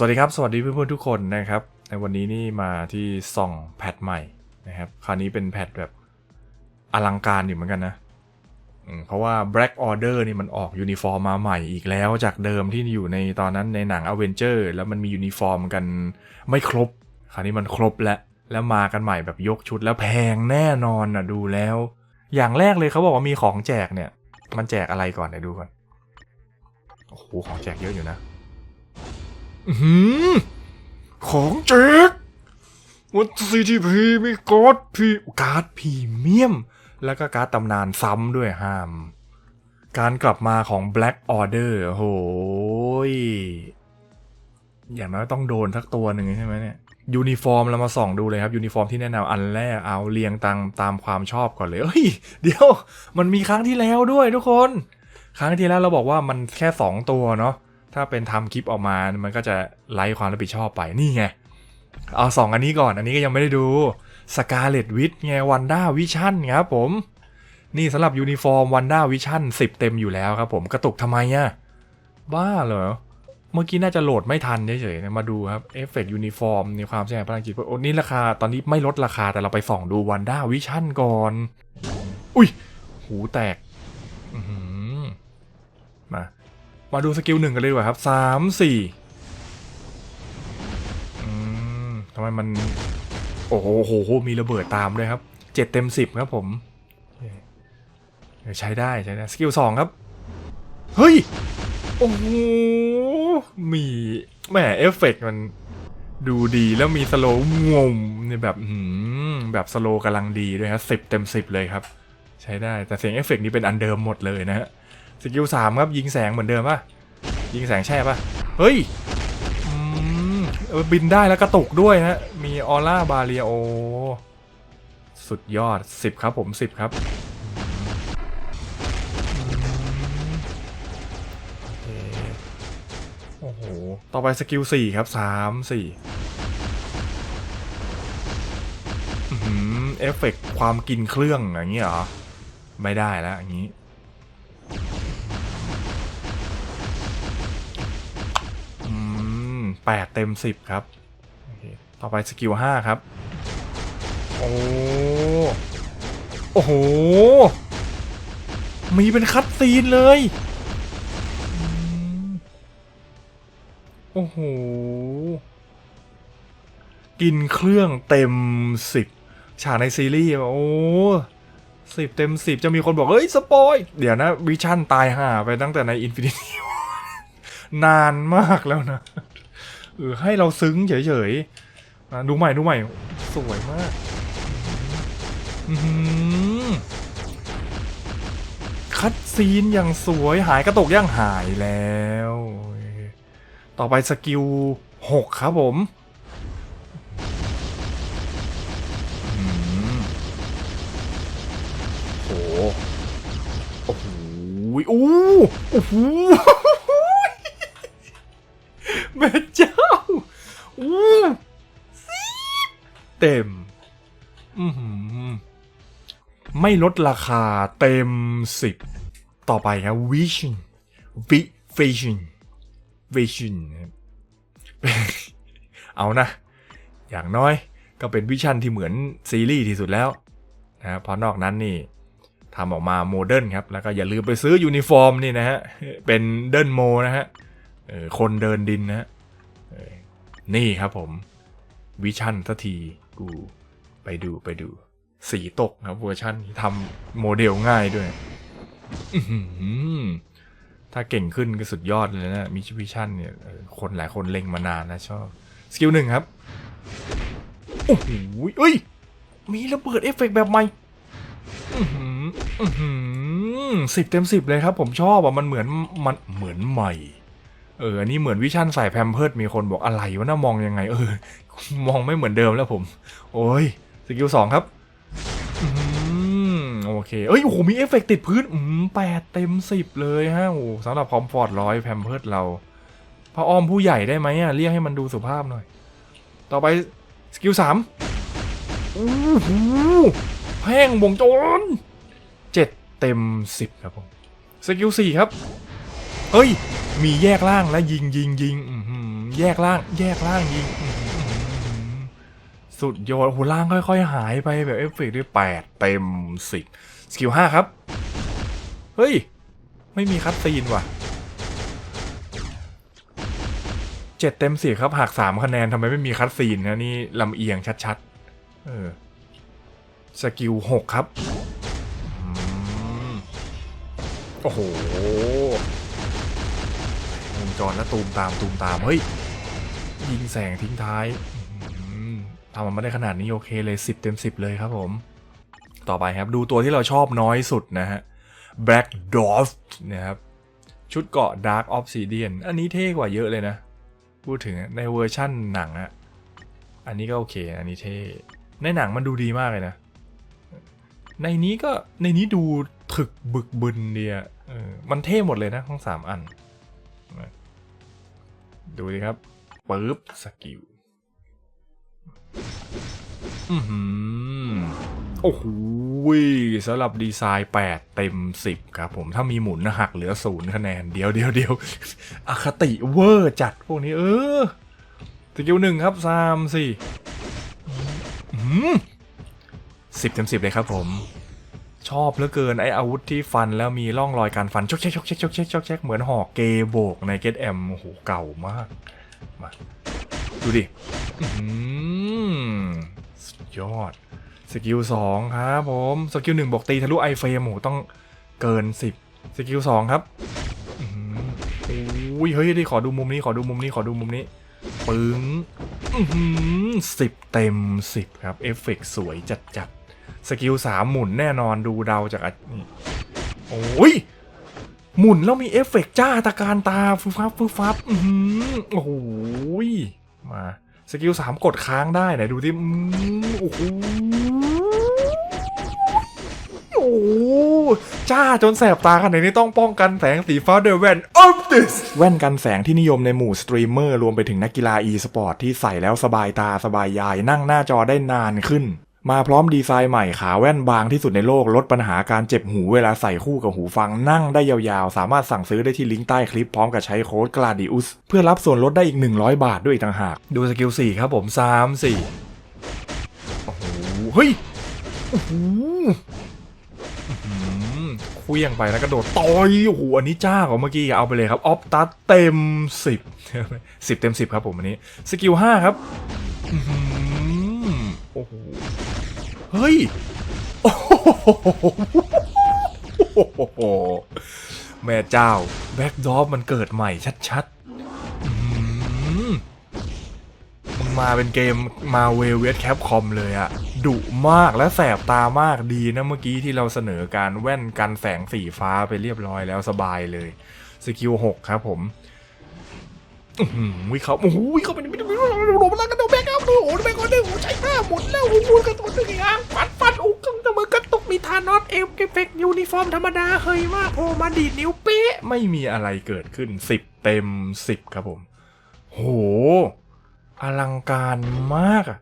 สวัสดีครับ สวัสดีเพื่อนๆทุกคนนะครับ ในวันนี้นี่มาที่ส่องแพทใหม่นะครับ คราวนี้เป็นแพทแบบอลังการอยู่เหมือนกันนะเพราะว่า Black Order นี่มันออกยูนิฟอร์มมาใหม่อีกแล้วจากเดิมที่อยู่ในตอนนั้นในหนัง a v e n g e r แล้วมันมียูนิฟอร์มกันไม่ครบ คราวนี้มันครบแล้วแล้วมากันใหม่แบบยกชุดแล้วแพงแน่นอนนะดูแล้ว อย่างแรกเลยเขาบอกว่ามีของแจกเนี่ย มันแจกอะไรก่อนเดี๋ยวดูก่อนโอ้โหของแจกเยอะอยู่นะ ของแจกวัตซีทีพีมีการ์ดพีการ์ดพรีเมียม แล้วก็การ์ดตำนานซ้ำด้วยห้าม การกลับมาของ Black Order โอ้โหยอย่างน้อยต้องโดนสักตัวหนึ่งใช่ไหมเนี่ยยูนิฟอร์มเรามาส่องดูเลยครับยูนิฟอร์มที่แนะนำอันแรกเอาเรียงตามตามความชอบก่อนเลยเอ้ยเดี๋ยว มันมีครั้งที่แล้วด้วยทุกคน ครั้งที่แล้วเราบอกว่ามันแค่ 2 ตัวเนาะ ถ้าเป็นทำคลิปออกมา มันก็จะไล่ความรับผิดชอบไป นี่ไง เอาสองอันนี้ก่อน อันนี้ก็ยังไม่ได้ดูสกาเลตวิทไงวันด้าวิชั่นครับผม นี่สำหรับยูนิฟอร์มวันด้าวิชั่น10 เต็มอยู่แล้วครับผม กระตุกทำไมอะบ้าเหรอ เมื่อกี้น่าจะโหลดไม่ทันเฉยๆมาดูครับเอฟเฟกต์ยูนิฟอร์มในความใช่พลังจิตโอ้นี่ราคาตอนนี้ไม่ลดราคาแต่เราไปส่องดูวันด้าวิชั่นก่อน อุ้ย หูแตก อื มาดูสกิลหนึ่งกันเลยดีกว่าครับสามสี่อืมทำไมมัน โอ้โหโหโหมีระเบิดตามด้วยครับเจ็ดเต็มสิบครับผมใช้ได้ใช้ได้สกิลสองครับ เฮ้ย โอ้โห มีแหมเอฟเฟกต์มันดูดีแล้วมีสโลว์งงเนี่ยแบบหืมแบบสโลว์กำลังดีด้วยครับสิบเต็มสิบเลยครับ ใช้ได้แต่เสียงเอฟเฟกต์นี้เป็นอันเดิมหมดเลยนะฮะ สกิลสามครับยิงแสงเหมือนเดิมป่ะยิงแสงแช่ป่ะเฮ้ยบินได้แล้วกระตุกด้วยฮะมีออร่าบาเรียโอสุดยอด10ครับผม10ครับอโอ้โหต่อไปสกิล4ครับ3 4อื้อหือเอฟเฟกต์ความกินเครื่องอย่างนี้เหรอ ไม่ได้แล้วอย่างนี้ 8 เต็ม 10 ครับ ต่อไปสกิล 5 ครับ โอ้โอ้โห มีเป็นคัดซีนเลย โอ้โห กินเครื่องเต็ม 10 ฉากในซีรีส์ โอ้สิบเต็มสิบจะมีคนบอกเฮ้ย สปอย เดี๋ยวนะวิชั่นตายห่าไปตั้งแต่ในอินฟินิตี้นานมากแล้วนะ เออให้เราซึ้งเฉยๆดูใหม่ดูใหม่ สวยมากคัดซีนอย่างสวยหายกระตกย่างหายแล้ว ต่อไปสกิลหกครับผมโอ้โหโอ้โหอู้โอ้โห เต็ม อือหือไม่ลดราคาเต็มสิบต่อไปครับ Vision Vi Vision Vision นเอานะ อย่างน้อยก็เป็นวิชั่นที่เหมือนซีรีส์ที่สุดแล้วนะครับเพราะนอกนั้นนี่ทำออกมาโมเดิร์นครับ แล้วก็อย่าลืมไปซื้อยูนิฟอร์มนี่นะฮะ เป็นเดินโมนะฮะคนเดินดินนะฮะนี่ครับผม วิชั่นสักที กู ไปดูไปดู สีตกครับเวอร์ชันนี้ทำโมเดลง่ายด้วยถ้าเก่งขึ้นก็สุดยอดเลยนะมิชวิชั่นเนี่ย คนหลายคนเล็งมานานนะชอบ สกิลหนึ่งครับ โอ้โหเอ้ย มีระเบิดเอฟเฟกต์แบบใหม่สิบเต็มสิบเลยครับ ผมชอบอะมันเหมือนมันเหมือนใหม่ เอออันนี้เหมือนวิชั่นใส่แพมเพิร์ดมีคนบอกอะไรวะน่ามองยังไง เออ มองไม่เหมือนเดิมแล้วผม โอ้ยสกิลสองครับอโอเค เอ้ย โอ้โห มีเอฟเฟกต์ติดพื้น อืมแปดเต็มสิบเลยฮะ โอ้สำหรับคอมฟอร์ตร้อยแพมเพิร์ดเราพระอ้อมผู้ใหญ่ได้ไหมอะ เรียกให้มันดูสุภาพหน่อย ต่อไปสกิลสามอู้หูแพ่งวงจรเจ็ดเต็มสิบครับผม สกิลสี่ครับ เฮ้ย มีแยกล่างและยิงยิงยิงแยกล่าง แยกล่างยิง สุดยอดโอ้โหล่างค่อย ๆ หายไปแบบเอฟเฟกต์ด้วยแปดเต็มสิบสกิลห้าครับ เฮ้ย ไม่มีคัตซีนว่ะเจ็ดเต็มสิบครับหักสามคะแนนทำไมไม่มีคัตซีนนะนี่ลำเอียงชัดๆ เออ สกิลหกครับ โอ้โห จรแล้วตูมตามตูมตามเฮ้ยยิงแสงทิ้งท้ายทำมันมาได้ขนาดนี้โอเคเลย 10 เต็ม 10 เลยครับผม ต่อไปครับดูตัวที่เราชอบน้อยสุดนะฮะ Black Dwarf นะครับชุดเกาะ Dark Obsidian อันนี้เท่กว่าเยอะเลยนะ พูดถึงในเวอร์ชั่นหนังอะอันนี้ก็โอเค อันนี้เท่ ในหนังมันดูดีมากเลยนะ ในนี้ก็ในนี้ดูถึกบึกบึนเดียเออมันเท่หมดเลยนะทั้งสามอัน ดูดิครับปึ๊บสกิลอือหือโอ้โหสำหรับดีไซน์ 8 เต็ม 10 ครับผมถ้ามีหมุนหักเหลือศูนย์คะแนน เดียวเดียวเดียวอคติเวอร์จัดพวกนี้เออสกิลหนึ่งครับสามสี่สิบเต็มสิบเลยครับผม ชอบเหลือเกินไออาวุธที่ฟันแล้วมีร่องรอยการฟันชกเช็คชกเช็คชกเช็คชกเช็คเหมือนหอกเกโบกในเกตแอมโอ้โหเก่ามากมาดูดิอืมสุดยอดสกิลสองครับผมสกิลหนึ่งบอกตีทะลุไอเฟรมโหต้องเกินสิบสกิลสองครับอืมโอ้ยเฮ้ยดิขอดูมุมนี้ขอดูมุมนี้ขอดูมุมนี้ปึ้งสิบเต็มสิบครับเอฟเฟกต์สวยจัดจัด สกิลสามหมุนแน่นอนดูเดาจากอะนี่โอ้ยหมุนแล้วมีเอฟเฟกต์จ้าตะการตาฟึบฟับฟึบฟับอือหือโอ้โหยมาสกิลสามกดค้างได้ไหนดูที่อืมโอ้โหโอ้จ้าจนแสบตาขนาดนี้ต้องป้องกันแสงสีฟ้าด้วยแว่นออฟติสแว่นกันแสงที่นิยมในหมู่สตรีมเมอร์รวมไปถึงนักกีฬา e สปอร์ตที่ใส่แล้วสบายตาสบายยายนั่งหน้าจอได้นานขึ้น มาพร้อมดีไซน์ใหม่ขาแว่นบางที่สุดในโลก ลดปัญหาการเจ็บหูเวลาใส่คู่กับหูฟังนั่งได้ยาวๆ สามารถสั่งซื้อได้ที่ลิงก์ใต้คลิปพร้อมกับใช้โค้ด GLADIUS เพื่อรับส่วนลดได้อีก 100 บาทด้วยอีกต่างหาก ดูสกิล 4 ครับผม 3 4 โอ้โห เฮ้ยโอ้โหอื้อหือเคลี้ยงไปแล้วกระโดดต่อยโอ้โหอันนี้จ้ากว่าเมื่อกี้เอาไปเลยครับออฟตัสเต็ม 10 10 เต็ม 10 ครับผมอันนี้สกิล5ครับ อ้โอ้โห เฮ้ย โอ้โห แม่เจ้า แบ็กดอฟมันเกิดใหม่ชัดๆมันมาเป็นเกมมาเวเวสแคปคอมเลยอะดุมากและแสบตามากดีนะเมื่อกี้ที่เราเสนอการแว่นกันแสงสีฟ้าไปเรียบร้อยแล้วสบายเลย สกิล 6 ครับผม อือหือวิเขาโอ้โหวิเขาเป็นไม่ได้ไม่ได้โดนแล้วกระโดดแบกอัพโอ้โหแบกอัพเลยโอ้ใช้หน้าหมดแล้วโอ้โหกระโดดตึงอ่างฟันฟันโอ้กังต่มือกระตุกมีทานอสเอฟเอฟเฟกยูนิฟอร์มธรรมดาเฮ้ยมากโอ้มาดีดนิ้วเป๊ะไม่มีอะไรเกิดขึ้นสิบเต็มสิบครับผมโหอลังการมากอะ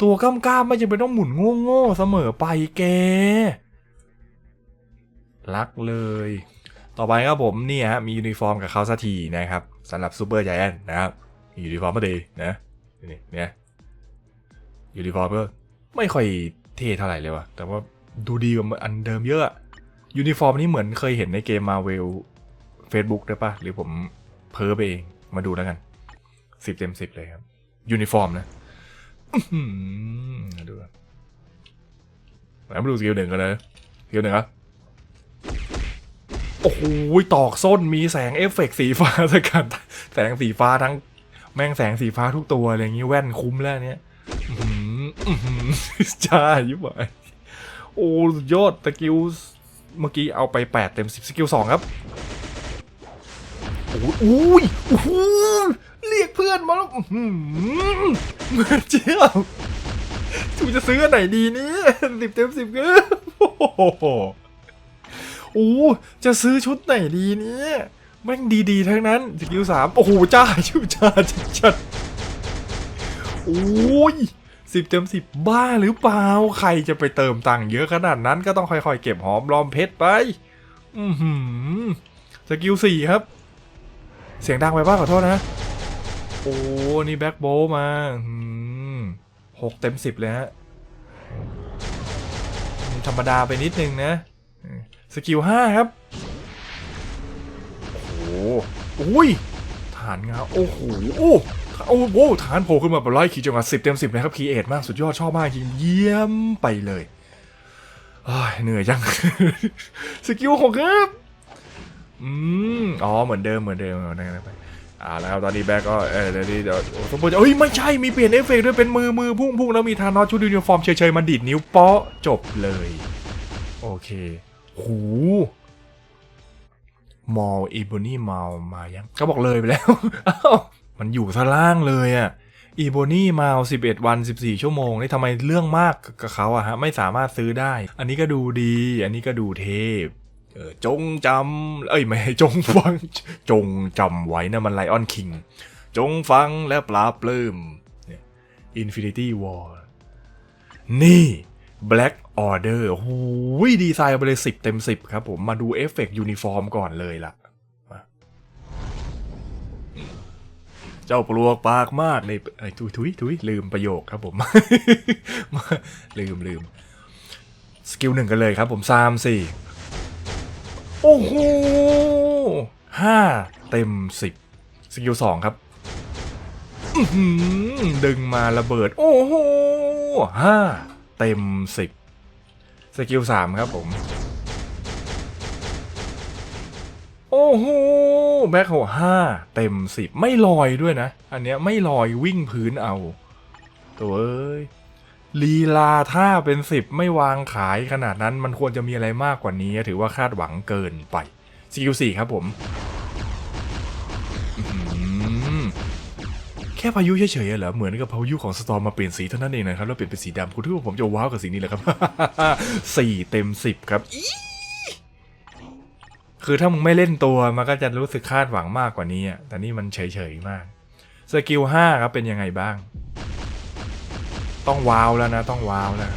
ตัวกล้ามไม่จำเป็นต้องหมุนโง่ๆเสมอไปแกรักเลย ต่อไปครับผมเนี่ยฮะมียูนิฟอร์มกับเขาสักทีนะครับ สำหรับซูเปอร์ไจแอนนะครับยูนิฟอร์มมาดีนะนี่เนี่ยยูนิฟอร์มก็ไม่ค่อยเท่เท่าไหร่เลยวะแต่ว่าดูดีกว่าอันเดิมเยอะยูนิฟอร์มนี้เหมือนเคยเห็นในเกมมาเวล Facebook ได้ปะหรือผมเพ้อไปเองมาดูแล้วกันสิบเต็มสิบเลยครับ ยูนิฟอร์มนะอื้อหือดูแล้วมาดูสกิลหนึ่งกันเลยสกิลหนึ่งครับ โอ้โหตอกส้นมีแสงเอฟเฟกต์สีฟ้าสกัดแสงสีฟ้าทั้ง แม่งแสงสีฟ้าทุกตัวอะไรอย่างงี้แว่นคุ้มแล้วเนี้ยอื้อหืออื้อหือจ้ายิ่งไปโอ้สุดยอดสกิลเมื่อกี้เอาไป 8 เต็ม 10 สกิล 2 ครับโอ้ยอุ้ยโอ้โหเรียกเพื่อนมาแล้วอือหือเมือเจียวกูจะซื้ออันไหนดีเนี่ยสิบเต็มสิบก็โอ้โห โอ้จะซื้อชุดไหนดีเนี่ยแม่งดีๆ ทั้งนั้นสกิลสามโอ้โหจ้าชิวจ้าจัดๆโอ้ยสิบเต็มสิบบ้าหรือเปล่าใครจะไปเติมตังค์เยอะขนาดนั้นก็ต้องค่อยๆ เก็บหอมรอมเพชรไป อือหือสกิลสี่ครับ เสียงดังไปบ้างขอโทษนะ โอ้นี่แบ็คโบมาหกเต็มสิบเลยฮะธรรมดาไปนิดนึงนะ สกิลห้าครับ โอ้โหอุ้ยฐานงาโอ้โหโอ้โอ้โหฐานโผล่ขึ้นมาแบบไล่ขีดจังหวะสิบเต็มสิบนะครับคีเอทมากสุดยอดชอบมากจริงเยี่ยมไปเลยเหนื่อยจังสกิลหกครับอืมอ๋อเหมือนเดิมเหมือนเดิมเหมือนเดิมไปอ่าแล้วครับตอนนี้แบ็กก็เออเดี๋ยวนี้เดี๋ยวสมบูรณ์เอ้ยไม่ใช่มีเปลี่ยนเอฟเฟกต์ด้วยเป็นมือมือพุ่งพุ่งแล้วมีทานอสชุดยูนิฟอร์มเฉยๆมาดีดนิ้วเปาะจบเลย โอเค หูมอลอีโบนี่มอลมายัง ก็บอกเลยไปแล้วอ้าวมันอยู่ท่างล่างเลยอะอีโบนี่มาล11วัน14ชั่วโมงนี่ทำไมเรื่องมากกับเขาอะฮะ ไม่สามารถซื้อได้ อันนี้ก็ดูดี อันนี้ก็ดูเทพเออจงจำเอ้ย ไม่ให้จงฟัง จงจำไว้นะมันไลออนคิง จงฟังและปราบปลื้มเนี่ย Infinity War นี่ Black Order หูยดีไซน์ไปเลย10เต็ม10ครับผม มาดูเอฟเฟกต์ยูนิฟอร์มก่อนเลยล่ะ เจ้าปลวกปากมากในไอ้ทุยทุยทุยลืมประโยคครับผม ลืมลืม สกิลหนึ่งกันเลยครับผมซามสี่โอ้โหห้าเต็มสิบสกิลสองครับดึงมาระเบิด โอ้โหห้าเต็มสิบ สกิลสามครับผม โอ้โหแบ็คโหห้าเต็มสิบไม่ลอยด้วยนะ อันเนี้ยไม่ลอยวิ่งพื้นเอา ตัวเอ้ยลีลาถ้าเป็นสิบไม่วางขายขนาดนั้นมันควรจะมีอะไรมากกว่านี้ ถือว่าคาดหวังเกินไปสกิลสี่ครับผม แค่พายุเฉยๆเหรอเหมือนกับพายุของสตอมมาเปลี่ยนสีเท่านั้นเองนะครับแล้วเปลี่ยนเป็นสีดำคุณคิดว่าผมจะว้าวกับสีนี้เหรอครับ สี่เต็มสิบครับอีคือถ้ามึงไม่เล่นตัวมันก็จะรู้สึกคาดหวังมากกว่านี้อะแต่นี่มันเฉยๆมากสกิลห้าครับเป็นยังไงบ้าง ต้องว้าวแล้วนะต้องว้าวแล้ว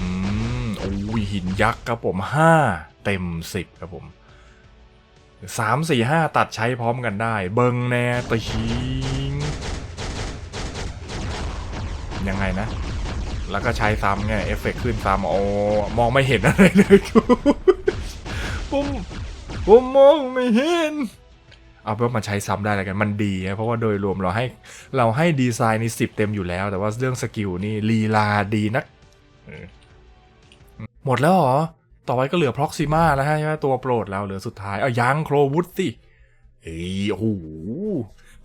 อืมโอ้ยหินยักษ์ครับผมห้าเต็มสิบครับผม สามสี่ห้าตัดใช้พร้อมกันได้ เบิงแนตะชิงยังไงนะ แล้วก็ใช้ซ้ำไงเอฟเฟกต์ขึ้นซ้ำโอ้มองไม่เห็นอะไรเลยกูผมผมมองไม่เห็น เอาเป็นว่ามันใช้ซ้ำได้แล้วกัน มันดีนะเพราะว่าโดยรวมเราให้เราให้ดีไซน์นี่สิบเต็มอยู่แล้ว แต่ว่าเรื่องสกิลนี่ลีลาดีนักหมดแล้วเหรอ ต่อไปก็เหลือพ็อกซิมาแล้วฮะใช่ไหมตัวโปรดเราเหลือสุดท้ายเอายังโครวุฒสิเอ้ยโอ้โห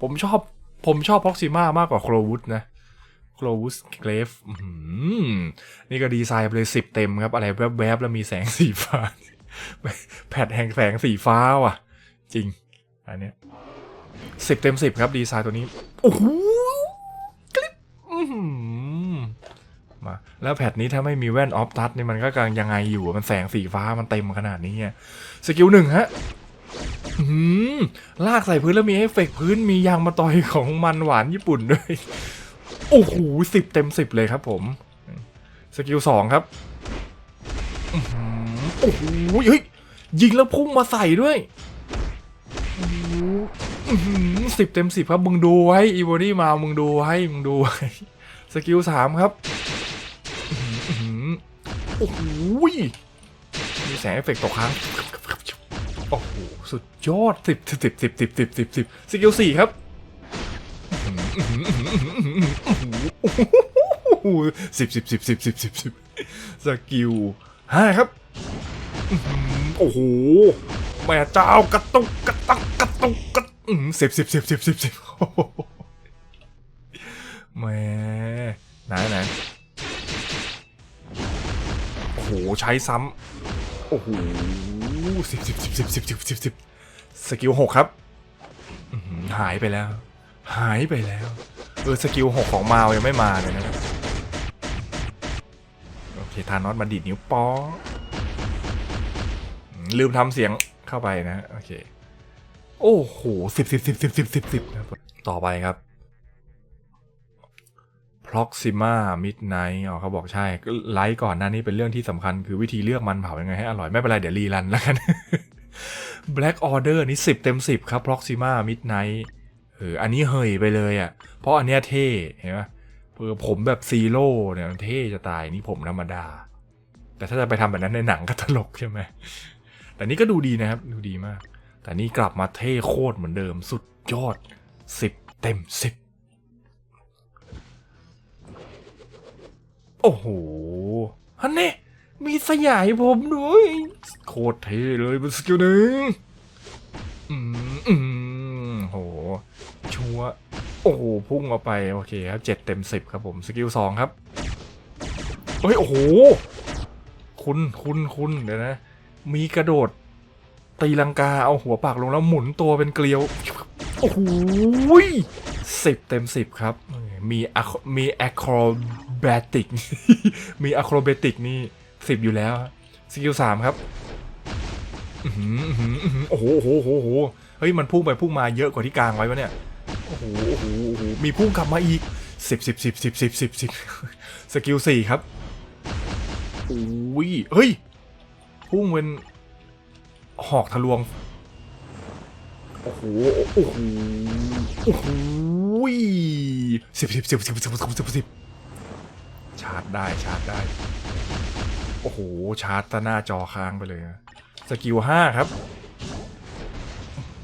ผมชอบผมชอบพ็อกซิมามากกว่าโครวุฒนะโครวุฒเกรฟนี่ก็ดีไซน์ไปเลยสิบเต็มครับ อะไรแวบๆ แล้วมีแสงสีฟ้า แผดแห่งแสงสีฟ้าว่ะ จริง อันเนี้ยสิบเต็มสิบครับ ดีไซน์ตัวนี้ โอ้โหคลิปอื้อ มา แล้วแพทนี้ถ้าไม่มีแว่นออฟตัดนี่มันก็กำลังยังไงอยู่มันแสงสีฟ้ามันเต็มขนาดนี้สกิลหนึ่งฮะหือลากใส่พื้นแล้วมีเอฟเฟกต์พื้นมียางมาต่อยของมันหวานญี่ปุ่นด้วย โอ้โหสิบเต็มสิบเลยครับผม สกิลสองครับโอ้โหเฮ้ยยิงแล้วพุ่งมาใส่ด้วยสิบเต็มสิบครับ มึงดูไว้อีโบนี่มา มึงดูไว้ มึงดูไว้ สกิลสามครับ โอ้โหมีแสงเอฟเฟกต์ตกค้างโอ้โหสุดยอดสิบสิบสิบสิบสิบสิบสิบสิบสกิลสี่ครับสิบสิบสิบสิบสิบสิบสิบสกิลห้าครับโอ้โหแม่เจ้ากระตุกกระตักกระตุกกระสิบสิบสิบสิบสิบสิบแม่ไหนไหน ใช้ซ้ำโอ้โหสิบสิบสิบสิบสิบสิบสิบสิบสกิลหกครับหายไปแล้ว หายไปแล้วเออสกิลหกของมาวยังไม่มาเลยนะโอเคทานอสมาดีดนิ้วป้อลืมทำเสียงเข้าไปนะ โอเค โอ้โหสิบสิบสิบสิบสิบสิบสิบต่อไปครับ Proxima Midnight อ๋อเขาบอกใช่ไลฟ์ก่อนหน้านี้เป็นเรื่องที่สำคัญคือวิธีเลือกมันเผายังไงให้อร่อย ไม่เป็นไร เดี๋ยวรีรันแล้วกัน Black Order นี่ 10 เต็ม 10 ครับ Proxima Midnight เอออันนี้เฮยไปเลยอะ่ะ เพราะอันเนี้ยเท่ เห็นไหมเผมแบบซีโร่เนี่ยเท่จะตายนี่ผมธรรมดา แต่ถ้าจะไปทำแบบนั้นในหนังก็ตลกใช่ไหมแต่นี่ก็ดูดีนะครับ ดูดีมาก แต่นี่กลับมาเท่โคตรเหมือนเดิมสุดยอด 10 เต็ม 10 โอ้โหฮันนี่มีสยายผมด้วย โคตรเท่เลยเป็นสกิลหนึ่งอืมอืมโห ชัวร์โอ้โห พุ่งออกไป โอเคครับเจ็ดเต็มสิบครับผม สกิลสองครับ เฮ้ย โอ้โห คุณคุณคุณเดี๋ยวนะ มีกระโดด ตีลังกา เอาหัวปากลงแล้วหมุนตัวเป็นเกลียว โอ้โหสิบเต็มสิบครับ มีอะมีแอคโร บติก มีอะโครเบติกนี่สิบอยู่แล้วสกิลสามครับโอ้โหโอ้โหโหเฮ้ย มันพุ่งไปพุ่งมาเยอะกว่าที่กลางไว้ปะเนี่ย โอ้โหโหโหมีพุ่งกลับมาอีกสิบสิบสิบสิบสิบสิบสิบสกิลสี่ครับโอ้ยเฮ้ย พุ่งเป็นหอกทะลวง โอ้โห โอ้โห โอ้โหสิบสิบสิบสิบสิบสิบสิบ ชาร์จได้ชาร์จได้ โอ้โห ชาร์จตหน้าจอค้างไปเลยสกิลห้าครับ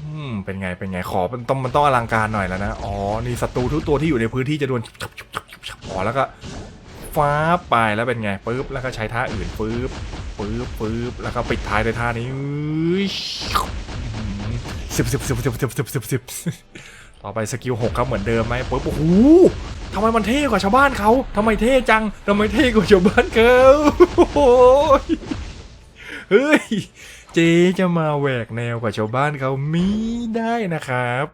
อืมเป็นไงเป็นไงขอมันต้องมันต้องอลังการหน่อยแล้วนะ อ๋อ นี่ศัตรูทุกตัวที่อยู่ในพื้นที่จะโดนอ๋อแล้วก็ฟ้าบไปแล้วเป็นไงปึ๊บแล้วก็ใช้ท่าอื่นปึ๊บปึ๊บปึ๊บแล้วก็ปิดท้ายด้วยท่านี้สิบสิบสิบสิบสิบสิบสิบสิบต่อไปสกิลหกครับเหมือนเดิมไหมปึ๊บโอ้โหำไมมันเท่กว่าชาวบ้านเขาทำไมเท่จังทำไมเท่กว่าชาวบ้านเขาโอ้โหเฮ้ยเจ๊จะมาแหวกแนวกว่าชาวบ้านเขามีได้นะครับ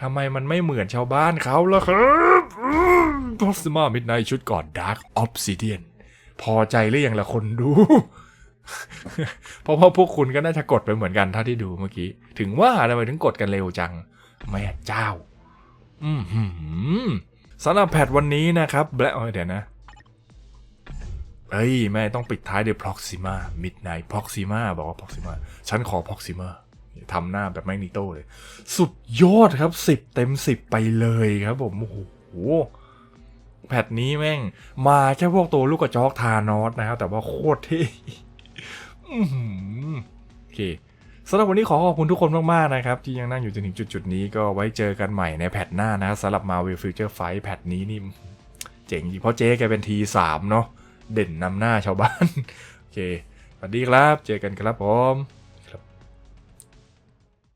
ทำไมมันไม่เหมือนชาวบ้านเขาล่ะครับพอสมามิดไนชุดก่อนดาร์ o อ s ซิเดียนพอใจหรือยังละคนดู เพราะว่าพวกคุณก็น่าจะกดไปเหมือนกันเท่าที่ดูเมื่อกี้ ถึงว่าทำไมถึงกดกันเร็วจัง แม่เจ้า อืม สำหรับแพทวันนี้นะครับแบล็คเดี๋ยวนะเอ้ยแม่ต้องปิดท้ายด้วย Proxima Midnight Proxima บอกว่า Proxima ฉันขอ Proxima ทำหน้าแบบแมกนิโตเลย สุดยอดครับ 10 เต็ม 10 ไปเลยครับผม โอ้โห แพทนี้แม่ง มาแค่พวกตัวลูกกระจอกทานอสนะครับ แต่ว่าโคตรเท่โอเค สำหรับวันนี้ขอขอบคุณทุกคนมาก ๆ นะครับ ที่ยังนั่งอยู่จนถึงจุด ๆ นี้ก็ไว้เจอกันใหม่ในแพทหน้านะสำหรับ Marvel Future Fight แพทนี้นี่เจ๋งจริงเพราะเจ๊แกเป็นทีสามเนาะเด่นนำหน้าชาวบ้าน โอเคสวัสดีครับ เจอกันครับผม